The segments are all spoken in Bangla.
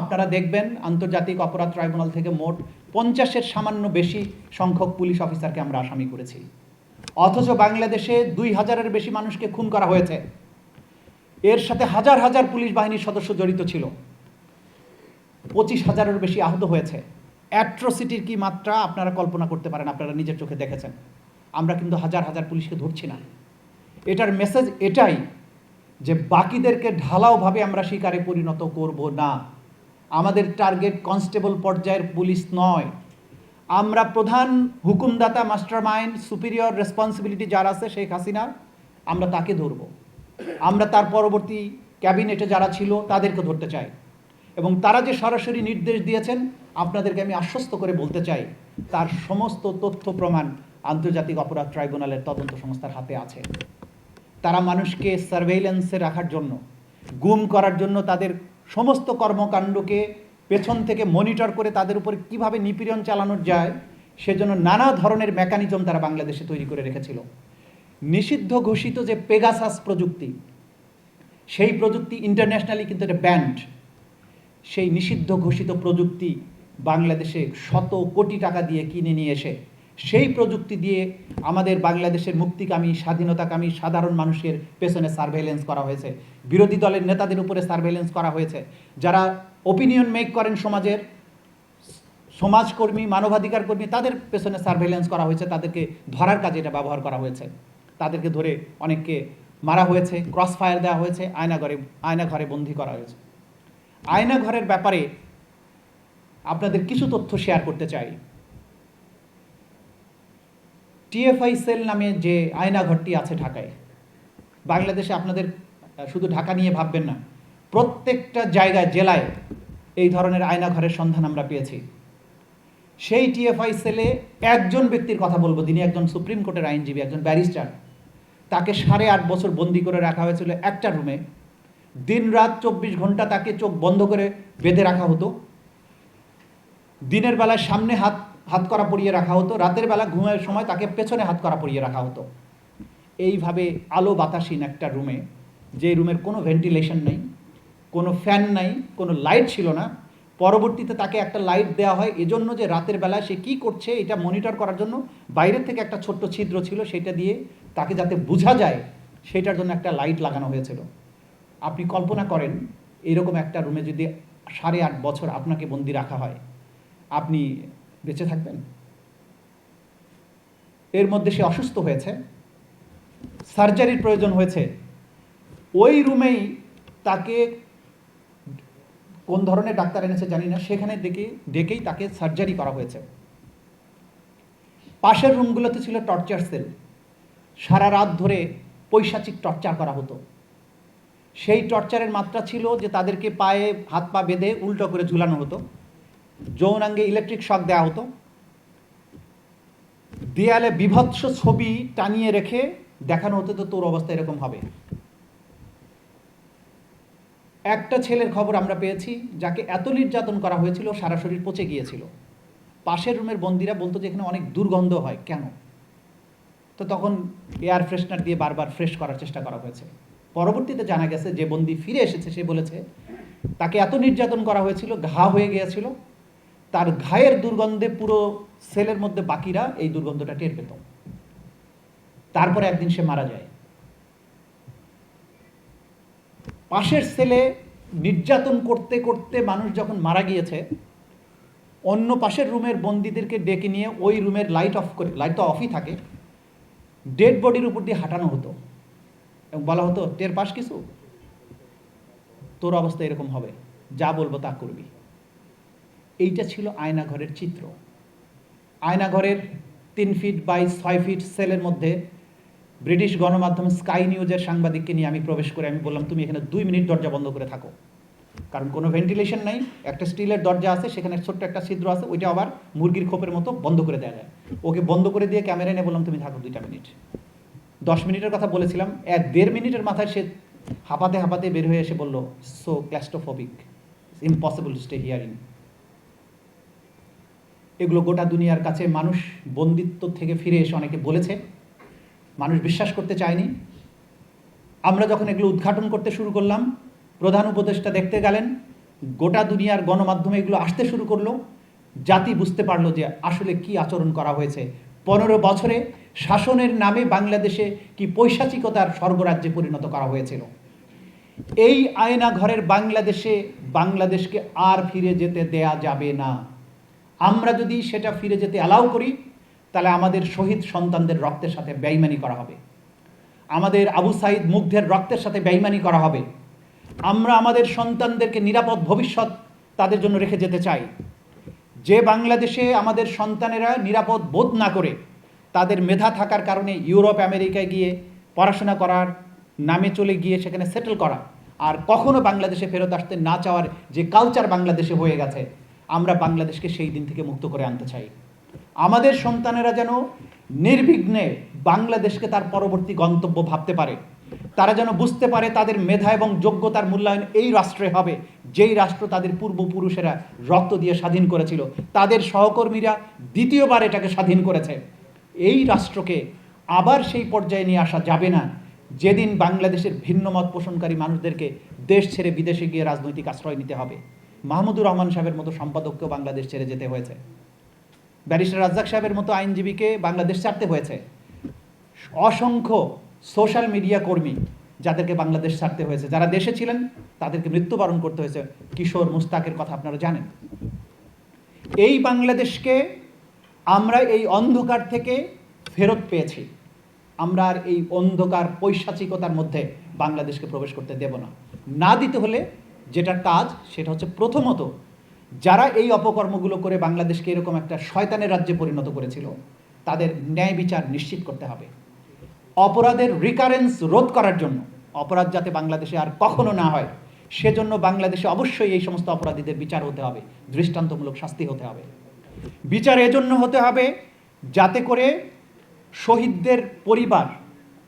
আপনারা দেখবেন আন্তর্জাতিক অপরাধ ট্রাইব্যুনাল থেকে মোট পঞ্চাশের সামান্য বেশি সংখ্যক পুলিশ অফিসারকে আমরা আসামি করেছি। অথচ বাংলাদেশে দুই হাজারের বেশি মানুষকে খুন করা হয়েছে। এর সাথে হাজার হাজার পুলিশ বাহিনীর সদস্য জড়িত ছিল। পঁচিশ হাজারের বেশি আহত হয়েছে। অ্যাট্রোসিটির কি মাত্রা আপনারা কল্পনা করতে পারেন, আপনারা নিজের চোখে দেখেছেন। আমরা কিন্তু হাজার হাজার পুলিশকে ধরছি না। এটার মেসেজ এটাই যে বাকিদেরকে ঢালাওভাবে আমরা শিকারে পরিণত করব না। আমাদের টার্গেট কনস্টেবল পর্যায়ের পুলিশ নয়। আমরা প্রধান হুকুমদাতা মাস্টার মাইন্ড সুপিরিয়র রেসপন্সিবিলিটি যারা আছে শেখ হাসিনা আমরা তাকে ধরব। আমরা তার পরবর্তী ক্যাবিনেটে যারা ছিল তাদেরকে ধরতে চাই। এবং তারা যে সরাসরি নির্দেশ দিয়েছেন, আপনাদেরকে আমি আশ্বস্ত করে বলতে চাই, তার সমস্ত তথ্য প্রমাণ আন্তর্জাতিক অপরাধ ট্রাইব্যুনালের তদন্ত সংস্থার হাতে আছে। তারা মানুষকে সার্ভেইলেন্সে রাখার জন্য, গুম করার জন্য তাদের সমস্ত কর্মকাণ্ডকে পেছন থেকে মনিটর করে তাদের উপর কীভাবে নিপীড়ন চালানো যায়, সেজন্য নানা ধরনের মেকানিজম তারা বাংলাদেশে তৈরি করে রেখেছিল। নিষিদ্ধ ঘোষিত যে পেগাসাস প্রযুক্তি, সেই প্রযুক্তি ইন্টারন্যাশনালি কিন্তু এটা ব্যান্ড সেই নিষিদ্ধ ঘোষিত প্রযুক্তি বাংলাদেশে শত কোটি টাকা দিয়ে কিনে নিয়ে এসে সেই প্রযুক্তি দিয়ে আমাদের বাংলাদেশের মুক্তিকামী, স্বাধীনতাকামী, সাধারণ মানুষের পেছনে সার্ভেলেন্স করা হয়েছে। বিরোধী দলের নেতাদের উপরে সার্ভেলেন্স করা হয়েছে। যারা ওপিনিয়ন মেক করেন সমাজের, সমাজকর্মী মানবাধিকার কর্মী তাদের পেছনে সার্ভেলেন্স করা হয়েছে, তাদেরকে ধরার কাজে এটা ব্যবহার করা হয়েছে। তাদেরকে ধরে অনেককে মারা হয়েছে ক্রস ফায়ার দেওয়া হয়েছে, আয়নাঘরে আয়নাঘরে বন্দি করা হয়েছে। আয়নাঘরের ব্যাপারে আপনাদের কিছু তথ্য শেয়ার করতে চাই। টিএফআই সেল নামে যে আয়নাঘরটি আছে ঢাকায়, বাংলাদেশে আপনাদের শুধু ঢাকা নিয়ে ভাববেন না, প্রত্যেকটা জায়গায়, জেলায় এই ধরনের আয়নাঘরের সন্ধান আমরা পেয়েছি। সেই টিএফআই সেলে একজন ব্যক্তির কথা বলব তিনি একজন সুপ্রিম কোর্টের আইনজীবী, একজন ব্যারিস্টার। তাকে সাড়ে আট বছর বন্দি করে রাখা হয়েছিল একটা রুমে। দিন রাত চব্বিশ ঘণ্টা তাকে চোখ বন্ধ করে বেঁধে রাখা হতো। দিনের বেলায় সামনে হাত হাত করা পরিয়ে রাখা হতো। রাতের বেলা ঘুমের সময় তাকে পেছনে হাত করা পরিয়ে রাখা হতো। এইভাবে আলো বাতাসীন একটা রুমে, যে রুমের কোনো ভেন্টিলেশন নেই, কোনো ফ্যান নাই, কোনো লাইট ছিল না। পরবর্তীতে তাকে একটা লাইট দেওয়া হয়। এজন্য যে রাতের বেলায় সে কী করছে, এটা মনিটর করার জন্য বাইরের থেকে একটা ছোট্ট ছিদ্র ছিল, সেটা দিয়ে তাকে যাতে বোঝা যায়, সেটার জন্য একটা লাইট লাগানো হয়েছিল। আপনি কল্পনা করেন, এরকম একটা রুমে যদি সাড়ে আট বছর আপনাকে বন্দি রাখা হয়, আপনি বেঁচে থাকবেন। এর মধ্যে সে অসুস্থ হয়েছে। সার্জারির প্রয়োজন হয়েছে। ওই রুমেই তাকে কোন ধরনের ডাক্তার এনেছে জানি না, সেখানে ডেকে ডেকেই তাকে সার্জারি করা হয়েছে। পাশের রুমগুলোতে ছিল টর্চার সেল। সারা রাত ধরে পৈশাচিক টর্চার করা হতো। সেই টর্চারের মাত্রা ছিল যে তাদেরকে পায়ে হাত পা বেঁধে উল্টো করে ঝুলানো হতো। যৌনাঙ্গে ইলেকট্রিক শক দেওয়া হতো। দেয়ালে বিভৎস ছবি টানিয়ে রেখে দেখানো হতো তো তোর অবস্থা এরকম হবে। একটা ছেলের খবর আমরা পেয়েছি, যাকে এত নির্যাতন করা হয়েছিল, সারা শরীর পচে গিয়েছিল। পাশের রুমের বন্দিরা বলতো যে এখানে অনেক দুর্গন্ধ হয়, কেন? তো তখন এয়ার ফ্রেশনার দিয়ে বারবার ফ্রেশ করার চেষ্টা করা হয়েছে। পরবর্তীতে জানা গেছে, যে বন্দি ফিরে এসেছে, সে বলেছে, তাকে এত নির্যাতন করা হয়েছিল, ঘা হয়ে গিয়েছিল তার ঘায়ের দুর্গন্ধে পুরো সেলের মধ্যে বাকিরা এই দুর্গন্ধটা টের পেত। তারপরে একদিন সে মারা যায়। পাশের সেলে নির্যাতন করতে করতে মানুষ যখন মারা গিয়েছে, অন্য পাশের রুমের বন্দীদেরকে ডেকে নিয়ে ওই রুমের লাইট অফ করে লাইট তো অফই থাকে ডেড বডির উপর দিয়ে হাঁটানো হতো। এবং বলা হতো, টের পাস কিছু? তোর অবস্থা এরকম হবে, যা বলব তা করবি। এইটা ছিল আয়নাঘরের চিত্র। আয়নাঘরের তিন ফিট বাই ছয় ফিট সেলের মধ্যে ব্রিটিশ গণমাধ্যম স্কাই নিউজের সাংবাদিককে নিয়ে আমি প্রবেশ করে আমি বললাম, তুমি এখানে দুই মিনিট দরজা বন্ধ করে থাকো। কারণ কোনো ভেন্টিলেশন নাই, একটা স্টিলের দরজা আছে, সেখানে ছোট্ট একটা ছিদ্র আছে, ওইটা আবার মুরগির খোপের মতো বন্ধ করে দেওয়া যায়। ওকে বন্ধ করে দিয়ে ক্যামেরা এনে বললাম, তুমি থাকো দুইটা মিনিট। দশ মিনিটের কথা বলেছিলাম এক দেড় মিনিটের মাথায় সে হাঁপাতে হাঁপাতে বের হয়ে এসে বলল so claustrophobic impossible to stay hearing এগুলো গোটা দুনিয়ার কাছে মানুষ বন্দিত্ব থেকে ফিরে এসে অনেকে বলেছে। মানুষ বিশ্বাস করতে চায়নি। আমরা যখন এগুলো উদ্ঘাটন করতে শুরু করলাম, প্রধান উপদেষ্টা দেখতে গেলেন, গোটা দুনিয়ার গণমাধ্যমে এগুলো আসতে শুরু করল। জাতি বুঝতে পারল যে আসলে কি আচরণ করা হয়েছে। পনেরো বছরে শাসনের নামে বাংলাদেশে কি পৈশাচিকতার স্বর্গরাজ্যে পরিণত করা হয়েছিল। এই আয়না ঘরের বাংলাদেশে বাংলাদেশকে আর ফিরে যেতে দেয়া যাবে না। আমরা যদি সেটা ফিরে যেতে অ্যালাউ করি, তাহলে আমাদের শহীদ সন্তানদের রক্তের সাথে বেইমানি করা হবে। আমাদের আবু সাইদ মুগ্ধের রক্তের সাথে বেইমানি করা হবে। আমরা আমাদের সন্তানদেরকে নিরাপদ ভবিষ্যৎ তাদের জন্য রেখে যেতে চাই। যে বাংলাদেশে আমাদের সন্তানেরা নিরাপদ বোধ না করে, তাদের মেধা থাকার কারণে ইউরোপ, আমেরিকায় গিয়ে পড়াশোনা করার নামে চলে গিয়ে সেখানে সেটেল করা। আর কখনো বাংলাদেশে ফেরত আসতে না চাওয়ার যে কালচার বাংলাদেশে হয়ে গেছে আমরা বাংলাদেশকে সেই দিন থেকে মুক্ত করে আনতে চাই। আমাদের সন্তানেরা যেন নির্বিঘ্নে বাংলাদেশকে তার পরবর্তী গন্তব্য ভাবতে পারে। তারা যেন বুঝতে পারে তাদের মেধা এবং যোগ্যতার মূল্যায়ন এই রাষ্ট্রে হবে, যেই রাষ্ট্র তাদের পূর্বপুরুষেরা রক্ত দিয়ে স্বাধীন করেছিল। তাদের সহকর্মীরা দ্বিতীয়বার এটাকে স্বাধীন করেছে। এই রাষ্ট্রকে আবার সেই পর্যায়ে নিয়ে আসা যাবে না। যেদিন বাংলাদেশের ভিন্ন মত পোষণকারী মানুষদেরকে দেশ ছেড়ে বিদেশে গিয়ে রাজনৈতিক আশ্রয় নিতে হবে। মাহমুদুর রহমান সাহেবের মতো সম্পাদককেও বাংলাদেশ ছেড়ে যেতে হয়েছে। ব্যারিস্টার রাজ্জাক সাহেবের মতো আইনজীবীকে বাংলাদেশ ছাড়তে হয়েছে। অসংখ্য সোশ্যাল মিডিয়া কর্মী যাদেরকে বাংলাদেশ ছাড়তে হয়েছে। যারা দেশে ছিলেন, তাদেরকে মৃত্যুবরণ করতে হয়েছে। কিশোর মুস্তাকের কথা আপনারা জানেন। এই বাংলাদেশকে আমরা এই অন্ধকার থেকে ফেরত পেয়েছি। আমরা আর এই অন্ধকার পৈশাচিকতার মধ্যে বাংলাদেশকে প্রবেশ করতে দেব না। না দিতে হলে যেটা কাজ, সেটা হচ্ছে প্রথমত যারা এই অপকর্মগুলো করে বাংলাদেশকে এরকম একটা শয়তানের রাজ্যে পরিণত করেছিল, তাদের ন্যায় বিচার নিশ্চিত করতে হবে। অপরাধের রিকারেন্স রোধ করার জন্য, অপরাধ যাতে বাংলাদেশে আর কখনো না হয়, সেজন্য বাংলাদেশে অবশ্যই এই সমস্ত অপরাধীদের বিচার হতে হবে, দৃষ্টান্তমূলক শাস্তি হতে হবে। বিচার এজন্য হতে হবে যাতে করে শহীদদের পরিবার,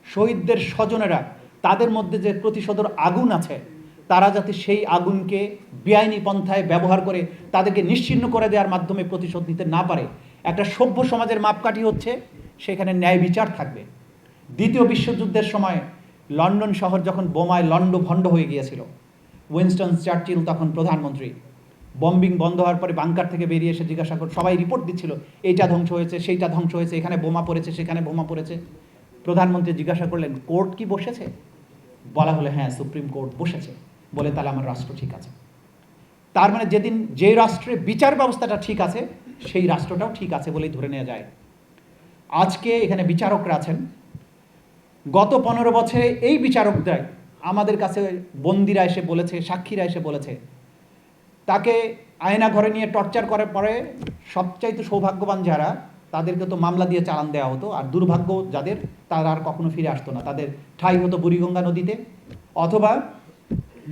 শহীদদের স্বজনেরা তাদের মধ্যে যে প্রতিশোধের আগুন আছে তারা যাতে সেই আগুনকে বেআইনি পন্থায় ব্যবহার করে তাদেরকে নিশ্চিহ্ন করে দেওয়ার মাধ্যমে প্রতিশোধ নিতে না পারে, একটা সভ্য সমাজের মাপকাঠি হচ্ছে, সেখানে ন্যায় বিচার থাকবে। দ্বিতীয় বিশ্বযুদ্ধের সময় লন্ডন শহর যখন বোমায় লন্ড ভণ্ড হয়ে গিয়েছিল, উইনস্টন চার্চিল তখন প্রধানমন্ত্রী। বম্বিং বন্ধ হওয়ার পরে বাংকার থেকে বেরিয়ে এসে জিজ্ঞাসা করে, সবাই রিপোর্ট দিচ্ছিল, এইটা ধ্বংস হয়েছে, সেইটা ধ্বংস হয়েছে, এখানে বোমা পড়েছে, সেখানে বোমা পড়েছে। প্রধানমন্ত্রী জিজ্ঞাসা করলেন, কোর্ট কি বসেছে? বলা হলে হ্যাঁ সুপ্রিম কোর্ট বসেছে। বলে তাহলে আমার রাষ্ট্র ঠিক আছে। তার মানে যেদিন যে রাষ্ট্রে বিচার ব্যবস্থাটা ঠিক আছে, সেই রাষ্ট্রটাও ঠিক আছে বলেই ধরে নেওয়া যায়। আজকে এখানে বিচারকরা আছেন। গত পনেরো বছরে এই বিচারকরাই আমাদের কাছে বন্দিরা এসে বলেছে, সাক্ষীরা এসে বলেছে। তাকে আয়না ঘরে নিয়ে টর্চার করার পরে সবচাইতে সৌভাগ্যবান যারা, তাদেরকে তো মামলা দিয়ে চালান দেওয়া হতো। আর দুর্ভাগ্য যাদের, তারা আর কখনো ফিরে আসতো না। তাদের ঠাই হতো বুড়িগঙ্গা নদীতে। অথবা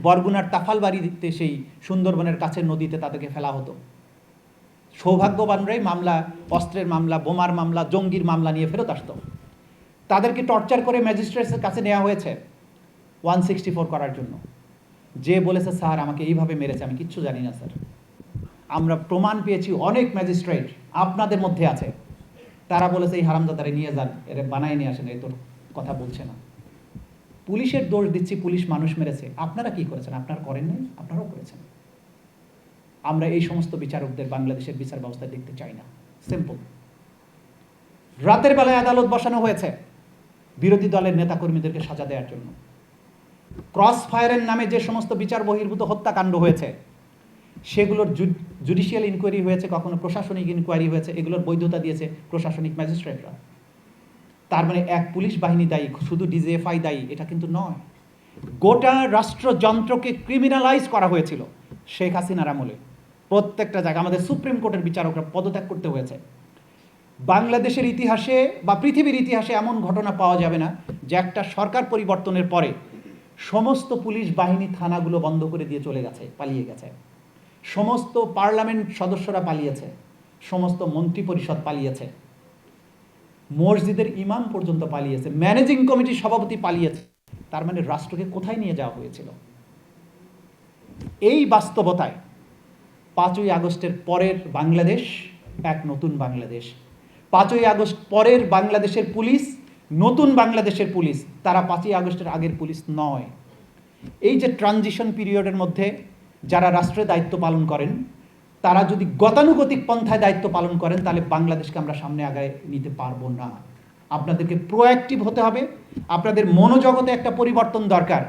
বরগুনার তাফালবাড়িতে সেই সুন্দরবনের কাছের নদীতে তাদেরকে ফেলা হতো। সৌভাগ্যবানরাই মামলা, অস্ত্রের মামলা, বোমার মামলা, জঙ্গির মামলা নিয়ে ফেরত আসতো। তাদেরকে টর্চার করে ম্যাজিস্ট্রেটের কাছে নেওয়া হয়েছে ওয়ান সিক্সটি ফোর করার জন্য। যে বলেছে, স্যার, আমাকে এইভাবে মেরেছে, আমি কিচ্ছু জানি না, স্যার। আমরা প্রমাণ পেয়েছি, অনেক ম্যাজিস্ট্রেট আপনাদের মধ্যে আছে। তারা বলেছে, এই হারামদাদারে নিয়ে যান, এরা বানায় নিয়ে আসেন এই তোর কথা বলছে না। পুলিশের দোষ দিচ্ছি, পুলিশ মানুষ মেরেছে। আপনারা কি করেছেন? আপনারা করেন নাই? আপনারাও করেছেন। আমরা এই সমস্ত বিচারকদের বাংলাদেশের বিচার ব্যবস্থা দেখতে চাই না। সিম্পল রাতের বেলায় আদালত বসানো হয়েছে বিরোধী দলের নেতাকর্মীদেরকে সাজা দেওয়ার জন্য। ক্রস ফায়ারের নামে যে সমস্ত বিচার বহির্ভূত হত্যাকাণ্ড হয়েছে, সেগুলোর জুডিশিয়াল ইনকোয়ারি হয়েছে, কখনো প্রশাসনিক ইনকোয়ারি হয়েছে, এগুলোর বৈধতা দিয়েছে প্রশাসনিক ম্যাজিস্ট্রেটরা। তার মানে এক পুলিশ বাহিনী দায়ী, শুধু ডিজিএফআই দায়ী, এটা কিন্তু নয়। গোটা রাষ্ট্রযন্ত্রকে ক্রিমিনালাইজ করা হয়েছিল শেখ হাসিনার আমলে। প্রত্যেকটা জায়গা আমাদের সুপ্রিম কোর্টের বিচারকরা পদত্যাগ করতে হয়েছে। বাংলাদেশের ইতিহাসে বা পৃথিবীর ইতিহাসে এমন ঘটনা পাওয়া যাবে না যে একটা সরকার পরিবর্তনের পরে সমস্ত পুলিশ বাহিনী থানাগুলো বন্ধ করে দিয়ে চলে গেছে, পালিয়ে গেছে। সমস্ত পার্লামেন্ট সদস্যরা পালিয়েছে। সমস্ত মন্ত্রী পরিষদ পালিয়েছে। মসজিদের ইমাম পর্যন্ত পালিয়েছে ম্যানেজিং কমিটির সভাপতি পালিয়েছে, তার মানে রাষ্ট্রকে কোথায় নিয়ে যাওয়া হয়েছিল? এই বাস্তবতায় পাঁচই আগস্টের পরের বাংলাদেশ, এক নতুন বাংলাদেশ। পাঁচই আগস্ট পরের বাংলাদেশের পুলিশ, নতুন বাংলাদেশের পুলিশ, তারা পাঁচই আগস্টের আগের পুলিশ নয়। এই যে ট্রানজিশন পিরিয়ডের মধ্যে যারা রাষ্ট্রের দায়িত্ব পালন করেন তারা যদি গতানুগতিক পন্থায় দায়িত্ব পালন করেন, তাহলে বাংলাদেশকে আমরা সামনে আগায় নিতে পারব না। আপনাদেরকে প্রোঅ্যাক্টিভ হতে হবে। আপনাদের মনোজগতে একটা পরিবর্তন দরকার,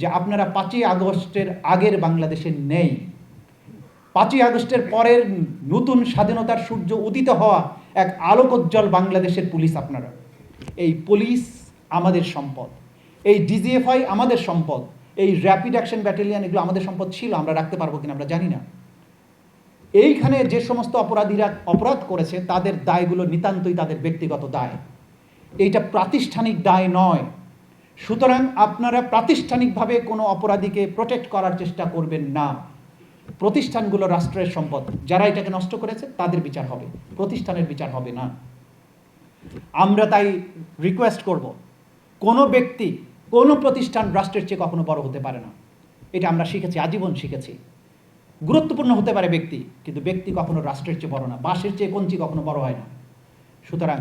যে আপনারা পাঁচই আগস্টের আগের বাংলাদেশে নেই। পাঁচই আগস্টের পরের নতুন স্বাধীনতার সূর্য উদিত হওয়া এক আলোকোজ্জ্বল বাংলাদেশের পুলিশ আপনারা। এই পুলিশ আমাদের সম্পদ, এই ডিজিএফআই আমাদের সম্পদ, এই র্যাপিড অ্যাকশন ব্যাটালিয়ান এগুলো আমাদের সম্পদ ছিল, আমরা রাখতে পারব কিনা আমরা জানি না। এইখানে যে সমস্ত অপরাধীরা অপরাধ করেছে, তাদের দায়গুলো নিতান্তই তাদের ব্যক্তিগত দায়। এইটা প্রাতিষ্ঠানিক দায় নয়। সুতরাং আপনারা প্রাতিষ্ঠানিকভাবে কোনো অপরাধীকে প্রোটেক্ট করার চেষ্টা করবেন না। প্রতিষ্ঠানগুলো রাষ্ট্রের সম্পদ। যারা এটাকে নষ্ট করেছে, তাদের বিচার হবে। প্রতিষ্ঠানের বিচার হবে না। আমরা তাই রিকোয়েস্ট করব, কোনো ব্যক্তি, কোনো প্রতিষ্ঠান রাষ্ট্রের চেয়ে কখনো বড় হতে পারে না। এটা আমরা শিখেছি, আজীবন শিখেছি। গুরুত্বপূর্ণ হতে পারে ব্যক্তি, কিন্তু ব্যক্তি কখনো রাষ্ট্রের চেয়ে বড় না, বাঁশের চেয়ে কঞ্চি কখনো বড় হয় না। সুতরাং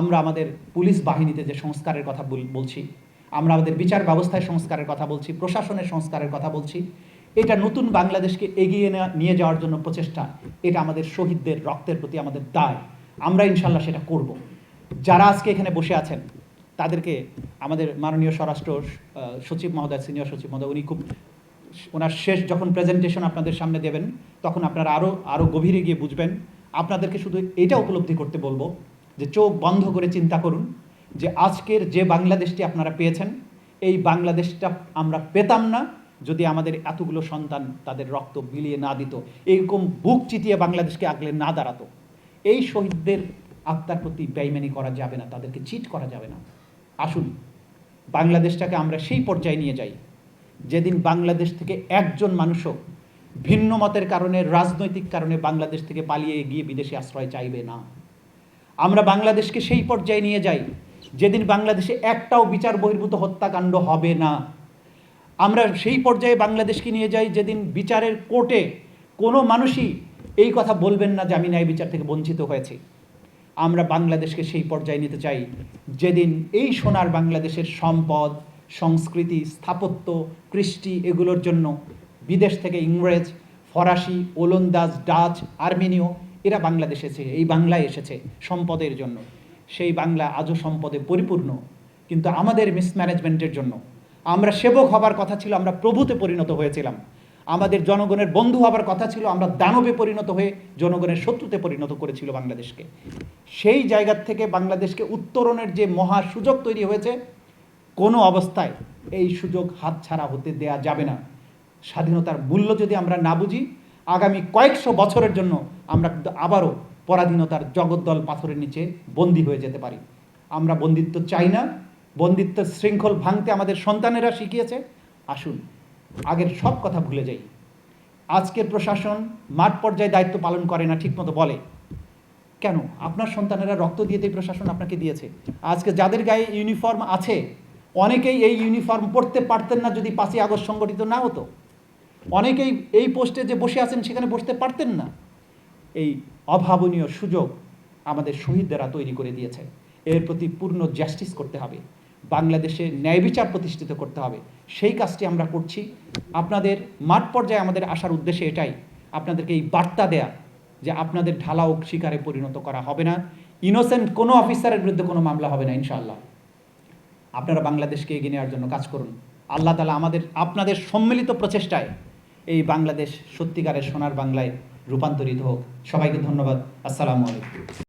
আমরা আমাদের পুলিশ বাহিনীতে যে সংস্কারের কথা বলছি, আমরা আমাদের বিচার ব্যবস্থায় সংস্কারের কথা বলছি, প্রশাসনের সংস্কারের কথা বলছি, এটা নতুন বাংলাদেশকে এগিয়ে নিয়ে যাওয়ার জন্য প্রচেষ্টা, এটা আমাদের শহীদদের রক্তের প্রতি আমাদের দায়, আমরা ইনশাল্লাহ সেটা করব। যারা আজকে এখানে বসে আছেন, তাদেরকে আমাদের মাননীয় স্বরাষ্ট্র সচিব মহোদয়, সিনিয়র সচিব মহোদয়, উনি খুব ওনার শেষ যখন প্রেজেন্টেশন আপনাদের সামনে দেবেন, তখন আপনারা আরও আরও গভীরে গিয়ে বুঝবেন। আপনাদেরকে শুধু এটা উপলব্ধি করতে বলব, যে চোখ বন্ধ করে চিন্তা করুন, যে আজকের যে বাংলাদেশটি আপনারা পেয়েছেন, এই বাংলাদেশটা আমরা পেতাম না যদি আমাদের এতগুলো সন্তান তাদের রক্ত বিলিয়ে না দিত। এরকম বুক চিতিয়ে বাংলাদেশকে আগলে না দাঁড়াতো। এই শহীদদের আত্মার প্রতি বেইমানি করা যাবে না, তাদেরকে চিট করা যাবে না। আসুন, বাংলাদেশটাকে আমরা সেই পর্যায়ে নিয়ে যাই। যেদিন বাংলাদেশ থেকে একজন মানুষও ভিন্ন মতের কারণে, রাজনৈতিক কারণে বাংলাদেশ থেকে পালিয়ে গিয়ে বিদেশে আশ্রয় চাইবে না। আমরা বাংলাদেশকে সেই পর্যায়ে নিয়ে যাই, যেদিন বাংলাদেশে একটাও বিচার বহির্ভূত হত্যাকাণ্ড হবে না। আমরা সেই পর্যায়ে বাংলাদেশকে নিয়ে যাই, যেদিন বিচারের কোর্টে কোনো মানুষই এই কথা বলবেন না যে আমি ন্যায় বিচার থেকে বঞ্চিত হয়েছি। আমরা বাংলাদেশকে সেই পর্যায়ে নিতে চাই, যেদিন এই সোনার বাংলাদেশের সম্পদ সংস্কৃতি, স্থাপত্য, কৃষ্টি এগুলোর জন্য বিদেশ থেকে ইংরেজ, ফরাসি, ওলন্দাজ, ডাচ, আর্মেনীয় এরা বাংলাদেশে এসেছে এই বাংলায় এসেছে সম্পদের জন্য। সেই বাংলা আজও সম্পদে পরিপূর্ণ। কিন্তু আমাদের মিসম্যানেজমেন্টের জন্য, আমরা সেবক হবার কথা ছিল, আমরা প্রভুতে পরিণত হয়েছিলাম। আমাদের জনগণের বন্ধু হবার কথা ছিল, আমরা দানবে পরিণত হয়ে জনগণের শত্রুতে পরিণত করেছিল বাংলাদেশকে। সেই জায়গার থেকে বাংলাদেশকে উত্তরণের যে মহা সুযোগ তৈরি হয়েছে কোনো অবস্থায় এই সুযোগ হাতছাড়া হতে দেয়া যাবে না। স্বাধীনতার মূল্য যদি আমরা না বুঝি, আগামী কয়েকশো বছরের জন্য আমরা কিন্তু আবারও পরাধীনতার জগদ্দল পাথরের নিচে বন্দী হয়ে যেতে পারি। আমরা বন্দিত্ব চাই না। বন্দিত্বের শৃঙ্খল ভাঙতে আমাদের সন্তানেরা শিখিয়েছে। আসুন, আগের সব কথা ভুলে যাই। আজকের প্রশাসন মাঠ পর্যায়ে দায়িত্ব পালন করে না, ঠিকমতো বলে। কেন? আপনার সন্তানেরা রক্ত দিয়ে তো এই প্রশাসন আপনাকে দিয়েছে। আজকে যাদের গায়ে ইউনিফর্ম আছে অনেকেই এই ইউনিফর্ম পরতে পারতেন না যদি পাঁচই আগস্ট সংগঠিত না হতো। অনেকেই এই পোস্টে যে বসে আছেন সেখানে বসতে পারতেন না। এই অভাবনীয় সুযোগ আমাদের শহীদরা তৈরি করে দিয়েছে। এর প্রতি পূর্ণ জাস্টিস করতে হবে। বাংলাদেশে ন্যায় বিচার প্রতিষ্ঠিত করতে হবে। সেই কাজটি আমরা করছি। আপনাদের মাঠ পর্যায়ে আমাদের আসার উদ্দেশ্য এটাই। আপনাদেরকে এই বার্তা দেয়া যে আপনাদের ঢালাও শিকারে পরিণত করা হবে না। ইনোসেন্ট কোনো অফিসারের বিরুদ্ধে কোনো মামলা হবে না, ইনশাআল্লাহ। আপনারা বাংলাদেশকে এগিয়ে নেওয়ার জন্য কাজ করুন। আল্লাহ তালা আমাদের, আপনাদের সম্মিলিত প্রচেষ্টায় এই বাংলাদেশ সত্যিকারের সোনার বাংলায় রূপান্তরিত হোক। সবাইকে ধন্যবাদ। আসসালামু আলাইকুম।